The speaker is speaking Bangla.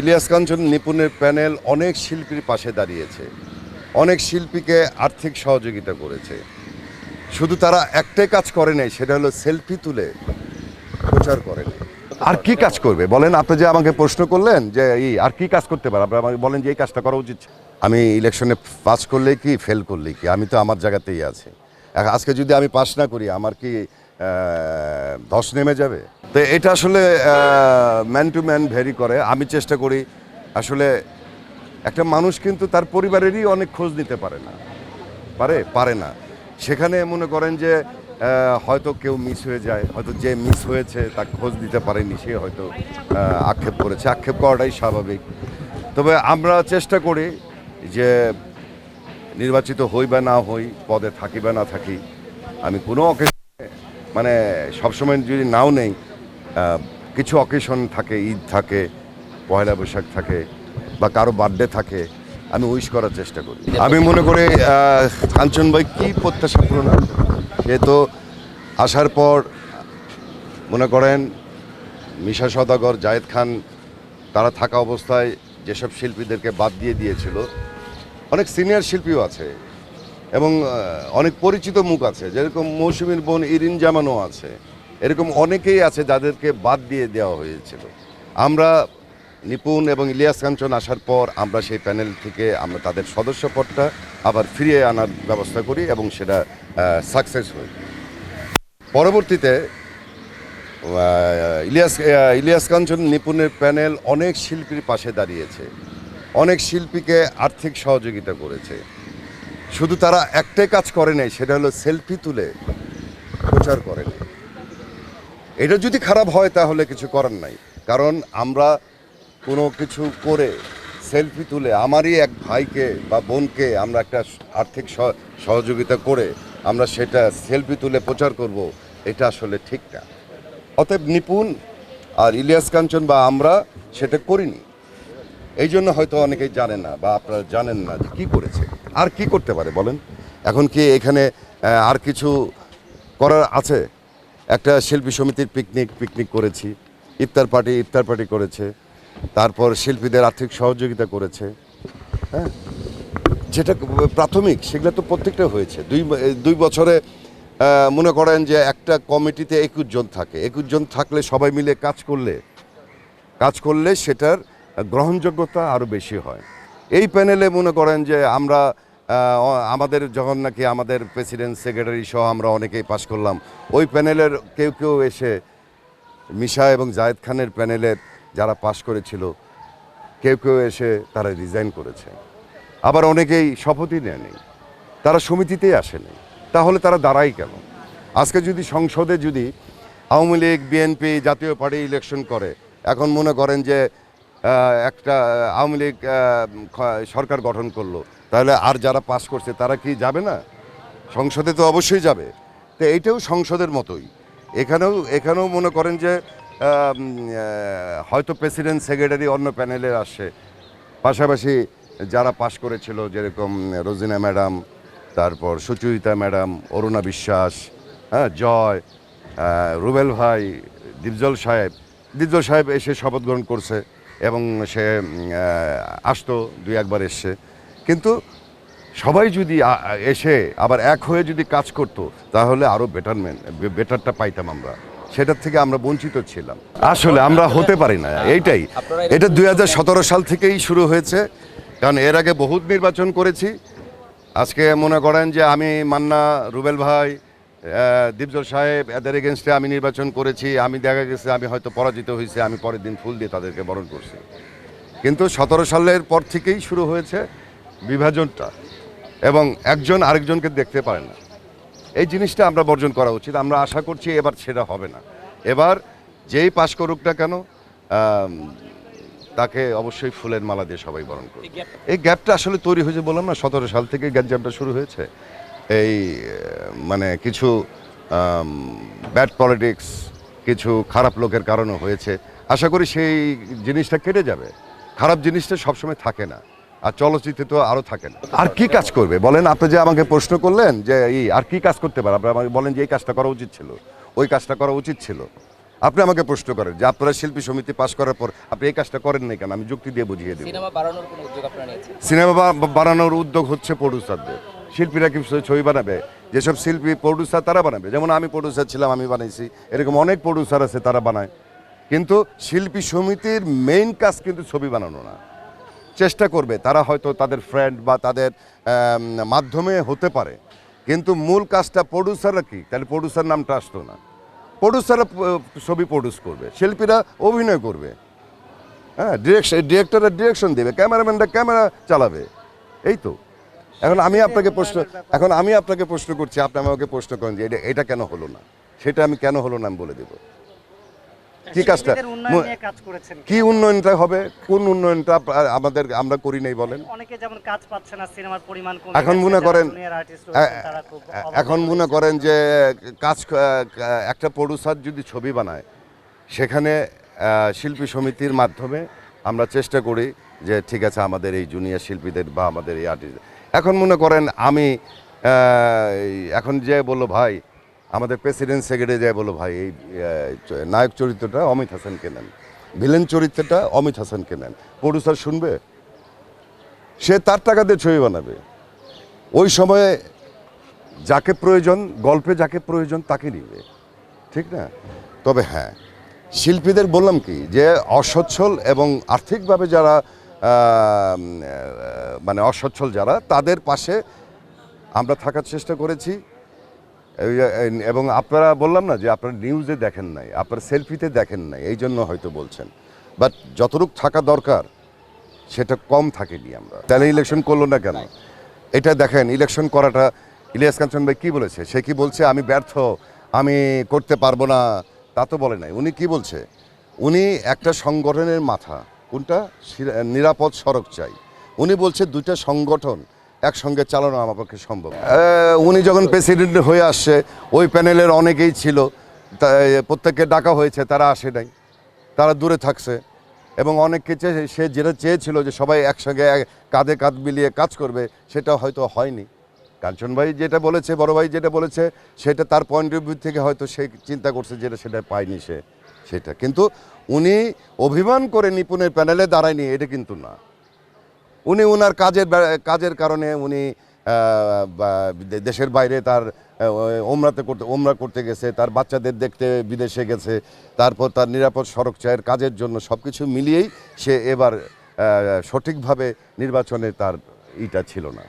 ইলিয়াস কাঞ্চন নিপুণের প্যানেল অনেক শিল্পীর পাশে দাঁড়িয়েছে। অনেক শিল্পীকে আর্থিক সহযোগিতা করেছে। শুধু তারা একটাই কাজ করে নাই, সেটা হলো সেলফি তুলে প্রচার করে আর কি কাজ করবে? বলেন, আপনি যে আমাকে প্রশ্ন করলেন যে এই আর কি কাজ করতে পারে? আপনি আমাকে বলেন যে, এই কাজটা করা উচিত। আমি ইলেকশনে পাস করলে কি, ফেল করলে কি? আমি তো আমার জায়গাতেই আছি। আজকে যদি আমি পাস না করি, আমার কি ধস নেমে যাবে। তো এটা আসলে ম্যান টু ম্যান ভেরি করে। আমি চেষ্টা করি, আসলে একটা মানুষ কিন্তু তার পরিবারেরই অনেক খোঁজ নিতে পারে না। পারে? পারে না। সেখানে মনে করেন যে হয়তো কেউ মিস হয়ে যায়, হয়তো যে মিস হয়েছে তা খোঁজ দিতে পারেনি, সে হয়তো আক্ষেপ করেছে। আক্ষেপ করাটাই স্বাভাবিক। তবে আমরা চেষ্টা করি যে, নির্বাচিত হই বা না হই, পদে থাকি বা না থাকি, আমি কোনো মানে সবসময় যদি নাও নেই কিছু অকেশন থাকে, ঈদ থাকে, পয়লা বৈশাখ থাকে বা কারও বার্থডে থাকে, আমি উইশ করার চেষ্টা করি আমি মনে করি কাঞ্চন ভাই কী প্রত্যাশা পূরণ? সে তো আসার পর মনে করেন, মিশা সদাগর জায়েদ খান, তারা থাকা অবস্থায় যেসব শিল্পীদেরকে বাদ দিয়ে দিয়েছিল, অনেক সিনিয়র শিল্পীও আছে এবং অনেক পরিচিত মুখ আছে। যেরকম মৌসুমীর বোন ইরিন জামানও আছে। এরকম অনেকেই আছে যাদেরকে বাদ দিয়ে দেওয়া হয়েছিল। আমরা নিপুণ এবং ইলিয়াস কাঞ্চন আসার পর আমরা সেই প্যানেল থেকে আমরা তাদের সদস্য পদটা আবার ফিরিয়ে আনার ব্যবস্থা করি এবং সেটা সাকসেস হয় পরবর্তীতে ইলিয়াস ইলিয়াস কাঞ্চন নিপুণের প্যানেল অনেক শিল্পীর পাশে দাঁড়িয়েছে। অনেক শিল্পীকে আর্থিক সহযোগিতা করেছে। শুধু তারা একটাই কাজ করে নাই, সেটা হলো সেলফি তুলে প্রচার করে এটা যদি খারাপ হয় তাহলে কিছু করার নাই। কারণ আমরা কোনো কিছু করে সেলফি তুলে আমারই এক ভাইকে বা বোনকে আমরা একটা আর্থিক সহ- সহযোগিতা করে আমরা সেটা সেলফি তুলে প্রচার করব, এটা আসলে ঠিক না। অতএব নিপুণ আর ইলিয়াস কাঞ্চন বা আমরা সেটা করিনি। এই জন্য হয়তো অনেকেই জানে না বা আপনারা জানেন না যে কী করেছে। আর কি করতে পারে বলেন? এখন কি এখানে আর কিছু করার আছে? একটা শিল্পী সমিতির পিকনিক পিকনিক করেছি। ইফতার পার্টি ইফতার পার্টি করেছে। তারপর শিল্পীদের আর্থিক সহযোগিতা করেছে। হ্যাঁ? যেটা প্রাথমিক, সেগুলো তো প্রত্যেকটা হয়েছে। দুই দুই বছরে মনে করেন যে একটা কমিটিতে একুশ জন থাকে। একুশ জন থাকলে সবাই মিলে কাজ করলে কাজ করলে সেটার গ্রহণযোগ্যতা আরও বেশি হয়। এই প্যানেলে মনে করেন যে আমরা আমাদের যখন নাকি আমাদের প্রেসিডেন্ট, সেক্রেটারি সহ আমরা অনেকেই পাশ করলাম, ওই প্যানেলের কেউ কেউ এসে মিশা এবং জায়েদ খানের প্যানেলের যারা পাশ করেছিল, কেউ কেউ এসে তারা রিজাইন করেছে। আবার অনেকেই শপথই নেয়নি। তারা সমিতিতেই আসেনি। তাহলে তারা দাঁড়াই কেন? আজকে যদি সংসদে যদি Awami League, BNP Jatiya party election করে, এখন মনে করেন যে একটা আওয়ামী লীগ সরকার গঠন করল। তাহলে আর যারা পাস করছে, তারা কি যাবে না? সংসদে তো অবশ্যই যাবে। তো এইটাও সংসদের মতোই। এখানেও এখানেও মনে করেন যে হয়তো প্রেসিডেন্ট, সেক্রেটারি অন্য প্যানেলে আসে পাশাপাশি যারা পাশ করেছিল, যেরকম রোজিনা ম্যাডাম, তারপর সুচরিতা ম্যাডাম, অরুণা বিশ্বাস হ্যাঁ জয় রুবেল ভাই, দীপজল সাহেব। দীপজল সাহেব এসে শপথ গ্রহণ করছে। এবং সে আসতো দুই একবার এসছে। কিন্তু সবাই যদি এসে আবার এক হয়ে যদি কাজ করতো তাহলে আরও বেটারমেন্ট বেটারটা পাইতাম আমরা। সেটার থেকে আমরা বঞ্চিত ছিলাম। আসলে আমরা হতে পারি না এইটাই। এটা দু হাজার সতেরো সাল থেকেই শুরু হয়েছে। কারণ এর আগে বহুত নির্বাচন করেছি। আজকে মনে করেন যে আমি মান্না রুবেল ভাই দীপজল সাহেব এদের এগেনস্টে আমি নির্বাচন করেছি আমি দেখা গেছে আমি হয়তো পরাজিত হয়েছে আমি পরের দিন ফুল দিয়ে তাদেরকে বরণ করছি। কিন্তু সতেরো সালের পর থেকেই শুরু হয়েছে বিভাজনটা এবং একজন আরেকজনকে দেখতে পারে না। এই জিনিসটা আমরা বর্জন করা উচিত আমরা আশা করছি এবার সেটা হবে না। এবার যেই পাশ করুক না কেন তাকে অবশ্যই ফুলের মালা দিয়ে সবাই বরণ করবে। এই গ্যাপটা আসলে তৈরি হয়েছে বললাম না সতেরো সাল থেকে গ্যাপ জ্যাপটা শুরু হয়েছে। এই মানে কিছু ব্যাড পলিটিক্স কিছু খারাপ লোকের কারণে হয়েছে। আশা করি সেই জিনিসটা কেটে যাবে। খারাপ জিনিসটা সবসময় থাকে না। আর চলচ্চিত্রে তো আরও থাকে না। আর কি কাজ করবে? বলেন আপনি যে আমাকে প্রশ্ন করলেন যে এই আর কি কাজ করতে পারে? আপনি আমাকে বলেন যে এই কাজটা করা উচিত ছিল। ওই কাজটা করা উচিত ছিল। আপনি আমাকে প্রশ্ন করেন যে আপনারা শিল্পী সমিতি পাশ করার পর আপনি এই কাজটা করেন নাই কেন? আমি যুক্তি দিয়ে বুঝিয়ে দেবো। সিনেমা বাড়ানোর উদ্যোগ আপনারা সিনেমা বা- বানানোর উদ্যোগ হচ্ছে প্রডিউসারদের শিল্পীরা কি ছবি বানাবে? যেসব শিল্পী প্রডিউসার তারা বানাবে? যেমন আমি প্রডিউসার ছিলাম, আমি বানাইছি। এরকম অনেক প্রডিউসার আছে তারা বানায়। কিন্তু শিল্পী সমিতির মেইন কাজ কিন্তু ছবি বানানো না। চেষ্টা করবে, তারা হয়তো তাদের ফ্রেন্ড বা তাদের মাধ্যমে হতে পারে। কিন্তু মূল কাজটা প্রডিউসাররা কি? তাহলে প্রডিউসার নামটা আসতো না। প্রডিউসাররা ছবি প্রডিউস করবে। শিল্পীরা অভিনয় করবে। হ্যাঁ ডিরেকশন ডিরেক্টররা ডিরেকশন দেবে ক্যামেরাম্যানরা ক্যামেরা চালাবে। এই তো। এখন আমি আপনাকে প্রশ্ন এখন আমি আপনাকে প্রশ্ন করছি আপনি আমাকে প্রশ্ন করেন যে এটা এটা কেন হলো না? সেটা আমি কেন হলো না আমি বলে দেব। কি কাজটা কি উন্নয়নটা হবে? কোন উন্নয়নটা আমাদের আমরা করি নাই বলেন। অনেকে যেমন কাজ পাচ্ছে না সিনেমার পরিমাণ কমে এখন মনে করেন এখন মনে করেন যে কাজ একটা প্রডিউসার যদি ছবি বানায় সেখানে শিল্পী সমিতির মাধ্যমে আমরা চেষ্টা করি যে ঠিক আছে আমাদের এই জুনিয়র শিল্পীদের বা আমাদের এই আর্টিস্ট এখন মনে করেন আমি এখন যে বলল ভাই, আমাদের প্রেসিডেন্ট সেক্রেটারি যে বলল ভাই, এই নায়ক চরিত্রটা অমিত হাসানকে নেন। ভিলেন চরিত্রটা অমিত হাসানকে নেন। প্রডিউসার শুনবে? সে তার টাকা দিয়ে ছবি বানাবে। ওই সময়ে যাকে প্রয়োজন, গল্পে যাকে প্রয়োজন তাকে নিবে। ঠিক না? তবে হ্যাঁ শিল্পীদের বললাম কি, যে অসচ্ছল এবং আর্থিকভাবে যারা মানে অসচ্ছল যারা, তাদের পাশে আমরা থাকার চেষ্টা করেছি। এবং আপনারা বললাম না যে আপনারা নিউজে দেখেন নাই, আপনারা সেলফিতে দেখেন নাই, এই জন্য হয়তো বলছেন। বাট যতটুকু থাকা দরকার, সেটা কম থাকেনি আমরা। তাহলে ইলেকশন করল না কেন? এটা দেখেন ইলেকশন করাটা, ইলিয়াস কাঞ্চন ভাই কী বলেছে? সে কি বলছে, আমি ব্যর্থ, আমি করতে পারব না। তা তো বলে নাই। উনি কি বলছে? উনি একটা সংগঠনের মাথা। কোনটা? নিরাপদ সড়ক চাই। উনি বলছে দুইটা সংগঠন একসঙ্গে চালানো আমার পক্ষে সম্ভব উনি যখন প্রেসিডেন্ট হয়ে আসছে, ওই প্যানেলের অনেকেই ছিল প্রত্যেককে ডাকা হয়েছে, তারা আসে নাই। তারা দূরে থাকছে। এবং অনেককে সে যেটা চেয়েছিল যে সবাই একসঙ্গে এক- কাঁধে কাঁধ মিলিয়ে কাজ করবে, সেটা হয়তো হয়নি। কাঞ্চন ভাই যেটা বলেছে, বড় ভাই যেটা বলেছে, সেটা তার পয়েন্ট অফ ভিউ থেকে হয়তো সে চিন্তা করছে যেটা সেটা পায়নি সে। সেটা। কিন্তু উনি অভিমান করে নিপুণের প্যানেলে দাঁড়ায়নি, এটা কিন্তু না। উনি ওনার কাজের কাজের কারণে উনি দেশের বাইরে তার ওমরাতে করতে, ওমরা করতে গেছে, তার বাচ্চাদের দেখতে বিদেশে গেছে, তারপর তার নিরাপদ সড়ক চায়ের কাজের জন্য সব কিছু মিলিয়েই সে এবার সঠিকভাবে নির্বাচনে তার ইটা ছিল না।